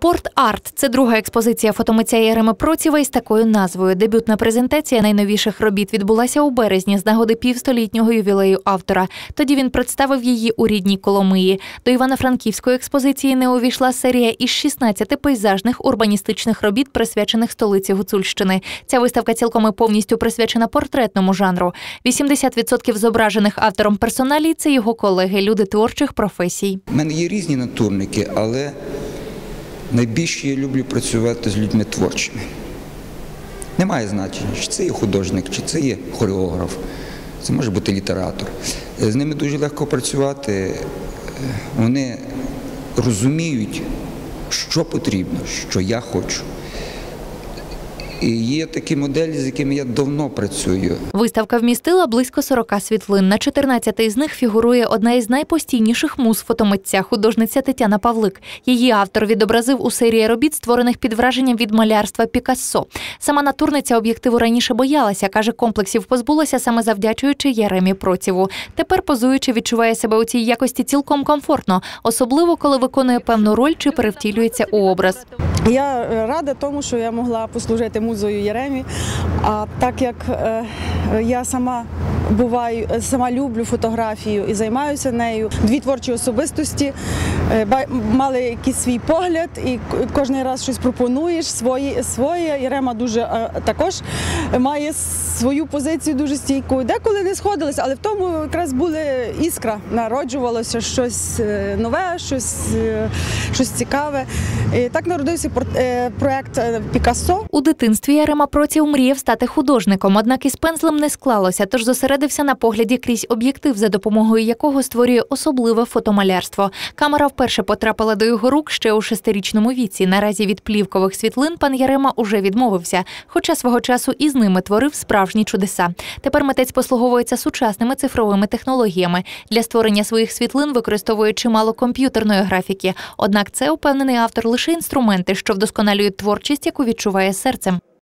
Порт Арт це друга експозиція фотомитця Яреми Процєва із такою назвою. Дебютна презентація найновіших робіт відбулася у березні з нагоди півстолітнього ювілею автора. Тоді він представив її у рідній Коломиї. До Івано-Франківської експозиції не увійшла серія із 16 пейзажних урбаністичних робіт, присвячених столиці Гуцульщини. Ця виставка цілком і повністю присвячена портретному жанру. 80% зображених автором персоналій це його колеги, люди творчих професій. У мене є різні натурники, але найбільше я люблю працювати з людьми творчими. Немає значення, чи це є художник, чи це є хореограф, це може бути літератор. З ними дуже легко працювати. Вони розуміють, що потрібно, що я хочу. Є такі моделі, з якими я давно працюю. Виставка вмістила близько 40 світлин. На 14 із них фігурує одна із найпостійніших муз фотомитця, художниця Тетяна Павлик. Її автор відобразив у серії робіт, створених під враженням від малярства Пікассо. Сама натурниця об'єктиву раніше боялася, каже, комплексів позбулася саме завдячуючи Єремі Проціву. Тепер позуючи, відчуває себе у цій якості цілком комфортно, особливо коли виконує певну роль чи перевтілюється у образ. Я е, рада тому, що я могла послужити музою Єремі. А так як е, я сама буваю, сама люблю фотографію і займаюся нею, дві творчі особистості е, мали якийсь свій погляд, і кожен раз щось пропонуєш своє. своє. Єрема дуже е, також має свою позицію дуже стійку. Деколи не сходилися, але в тому якраз були іскра, народжувалося щось е, нове, щось, щось цікаве. І так народився проект Пікассо. У дитинстві Ярема Проців мріяв стати художником, однак із пензлем не склалося, тож зосередився на погляді крізь об'єктив, за допомогою якого створює особливе фотомалярство. Камера вперше потрапила до його рук ще у шестирічному віці. Наразі від плівкових світлин пан Ярема уже відмовився, хоча свого часу і з ними творив справжні чудеса. Тепер митець послуговується сучасними цифровими технологіями. Для створення своїх світлин використовує чимало комп'ютерної графіки. Однак це упевнений автор лише інструменти, що вдосконалюють творчість, яку відчуває серцем.